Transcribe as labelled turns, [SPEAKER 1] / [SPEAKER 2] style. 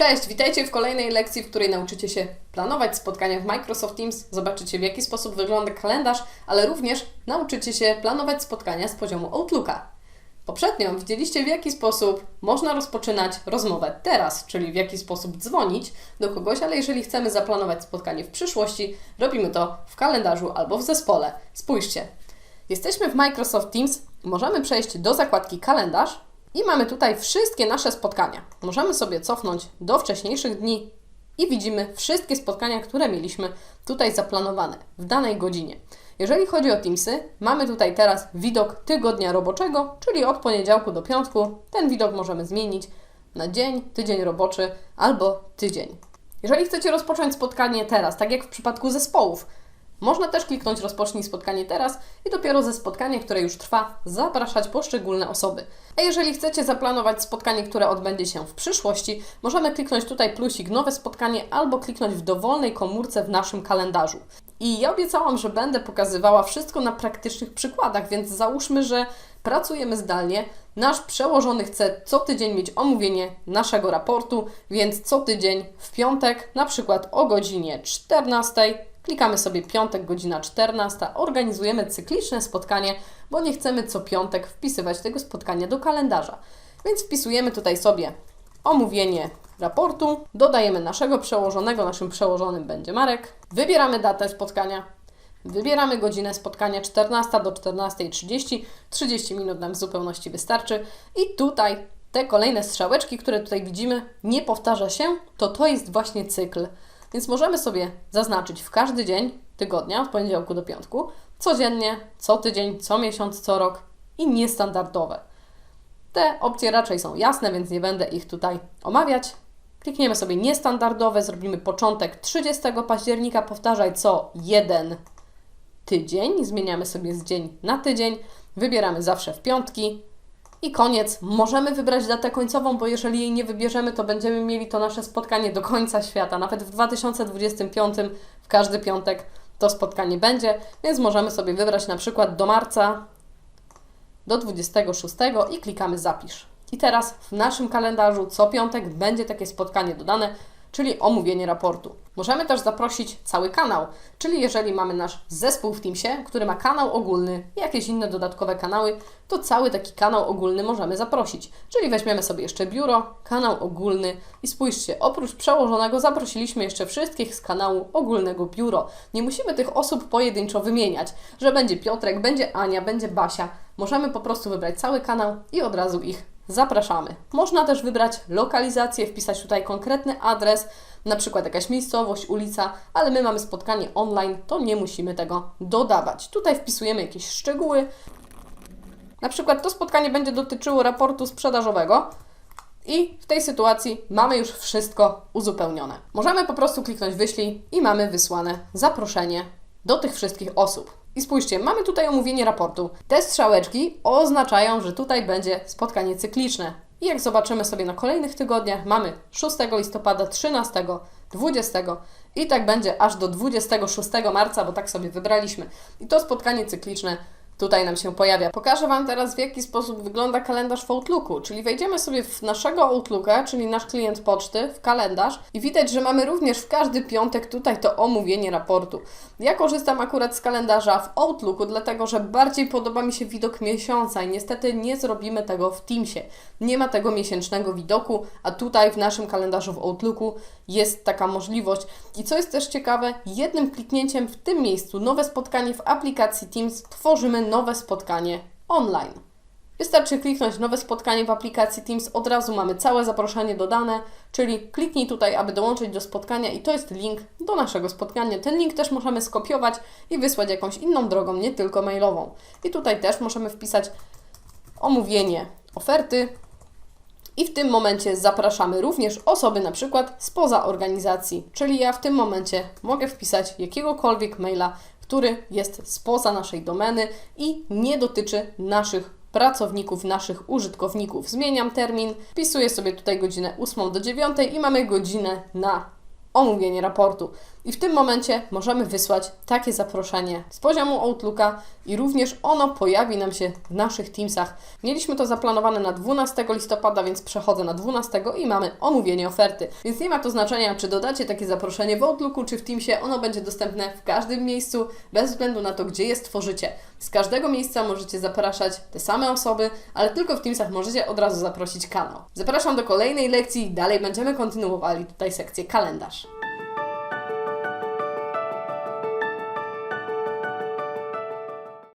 [SPEAKER 1] Cześć, witajcie w kolejnej lekcji, w której nauczycie się planować spotkania w Microsoft Teams, zobaczycie w jaki sposób wygląda kalendarz, ale również nauczycie się planować spotkania z poziomu Outlooka. Poprzednio widzieliście w jaki sposób można rozpoczynać rozmowę teraz, czyli w jaki sposób dzwonić do kogoś, ale jeżeli chcemy zaplanować spotkanie w przyszłości, robimy to w kalendarzu albo w zespole. Spójrzcie, jesteśmy w Microsoft Teams, możemy przejść do zakładki kalendarz i mamy tutaj wszystkie nasze spotkania. Możemy sobie cofnąć do wcześniejszych dni i widzimy wszystkie spotkania, które mieliśmy tutaj zaplanowane w danej godzinie. Jeżeli chodzi o Teamsy, mamy tutaj teraz widok tygodnia roboczego, czyli od poniedziałku do piątku. Ten widok możemy zmienić na dzień, tydzień roboczy albo tydzień. Jeżeli chcecie rozpocząć spotkanie teraz, tak jak w przypadku zespołów, można też kliknąć rozpocznij spotkanie teraz i dopiero ze spotkania, które już trwa, zapraszać poszczególne osoby. A jeżeli chcecie zaplanować spotkanie, które odbędzie się w przyszłości, możemy kliknąć tutaj plusik nowe spotkanie albo kliknąć w dowolnej komórce w naszym kalendarzu. I ja obiecałam, że będę pokazywała wszystko na praktycznych przykładach, więc załóżmy, że pracujemy zdalnie. Nasz przełożony chce co tydzień mieć omówienie naszego raportu, więc co tydzień w piątek, na przykład o godzinie 14, Klikamy sobie piątek, godzina 14, organizujemy cykliczne spotkanie, bo nie chcemy co piątek wpisywać tego spotkania do kalendarza. Więc wpisujemy tutaj sobie omówienie raportu, dodajemy naszego przełożonego, naszym przełożonym będzie Marek, wybieramy datę spotkania, wybieramy godzinę spotkania 14 do 14.30, 30 minut nam w zupełności wystarczy i tutaj te kolejne strzałeczki, które tutaj widzimy, nie powtarza się, to to jest właśnie cykl. Więc możemy sobie zaznaczyć w każdy dzień tygodnia, od poniedziałku do piątku, codziennie, co tydzień, co miesiąc, co rok i niestandardowe. Te opcje raczej są jasne, więc nie będę ich tutaj omawiać. Klikniemy sobie niestandardowe, zrobimy początek 30 października, powtarzaj co jeden tydzień, zmieniamy sobie z dzień na tydzień, wybieramy zawsze w piątki, i koniec. Możemy wybrać datę końcową, bo jeżeli jej nie wybierzemy, to będziemy mieli to nasze spotkanie do końca świata. Nawet w 2025 w każdy piątek to spotkanie będzie, więc możemy sobie wybrać na przykład do marca do 26 i klikamy zapisz. I teraz w naszym kalendarzu co piątek będzie takie spotkanie dodane czyli omówienie raportu. Możemy też zaprosić cały kanał, czyli jeżeli mamy nasz zespół w Teamsie, który ma kanał ogólny i jakieś inne dodatkowe kanały, to cały taki kanał ogólny możemy zaprosić. Czyli weźmiemy sobie jeszcze biuro, kanał ogólny i spójrzcie, oprócz przełożonego zaprosiliśmy jeszcze wszystkich z kanału ogólnego biuro. Nie musimy tych osób pojedynczo wymieniać, że będzie Piotrek, będzie Ania, będzie Basia. Możemy po prostu wybrać cały kanał i od razu ich zapraszamy. Można też wybrać lokalizację, wpisać tutaj konkretny adres, na przykład jakaś miejscowość, ulica, ale my mamy spotkanie online, to nie musimy tego dodawać. Tutaj wpisujemy jakieś szczegóły. Na przykład to spotkanie będzie dotyczyło raportu sprzedażowego. I w tej sytuacji mamy już wszystko uzupełnione. Możemy po prostu kliknąć wyślij i mamy wysłane zaproszenie do tych wszystkich osób. I spójrzcie, mamy tutaj omówienie raportu. Te strzałeczki oznaczają, że tutaj będzie spotkanie cykliczne. I jak zobaczymy sobie na kolejnych tygodniach, mamy 6 listopada, 13, 20 i tak będzie aż do 26 marca, bo tak sobie wybraliśmy. I to spotkanie cykliczne tutaj nam się pojawia. Pokażę Wam teraz, w jaki sposób wygląda kalendarz w Outlooku, czyli wejdziemy sobie w naszego Outlooka, czyli nasz klient poczty, w kalendarz i widać, że mamy również w każdy piątek tutaj to omówienie raportu. Ja korzystam akurat z kalendarza w Outlooku, dlatego że bardziej podoba mi się widok miesiąca i niestety nie zrobimy tego w Teamsie. Nie ma tego miesięcznego widoku, a tutaj w naszym kalendarzu w Outlooku jest taka możliwość. I co jest też ciekawe, jednym kliknięciem w tym miejscu nowe spotkanie w aplikacji Teams tworzymy nowe spotkanie online. Wystarczy kliknąć nowe spotkanie w aplikacji Teams, od razu mamy całe zaproszenie dodane, czyli kliknij tutaj, aby dołączyć do spotkania i to jest link do naszego spotkania. Ten link też możemy skopiować i wysłać jakąś inną drogą, nie tylko mailową. I tutaj też możemy wpisać omówienie oferty, i w tym momencie zapraszamy również osoby na przykład spoza organizacji, czyli ja w tym momencie mogę wpisać jakiegokolwiek maila, który jest spoza naszej domeny i nie dotyczy naszych pracowników, naszych użytkowników. Zmieniam termin, wpisuję sobie tutaj godzinę 8 do 9 i mamy godzinę na omówienie raportu. I w tym momencie możemy wysłać takie zaproszenie z poziomu Outlooka i również ono pojawi nam się w naszych Teamsach. Mieliśmy to zaplanowane na 12 listopada, więc przechodzę na 12 i mamy omówienie oferty. Więc nie ma to znaczenia, czy dodacie takie zaproszenie w Outlooku, czy w Teamsie, ono będzie dostępne w każdym miejscu, bez względu na to, gdzie je stworzycie. Z każdego miejsca możecie zapraszać te same osoby, ale tylko w Teamsach możecie od razu zaprosić kanał. Zapraszam do kolejnej lekcji, dalej będziemy kontynuowali tutaj sekcję kalendarz.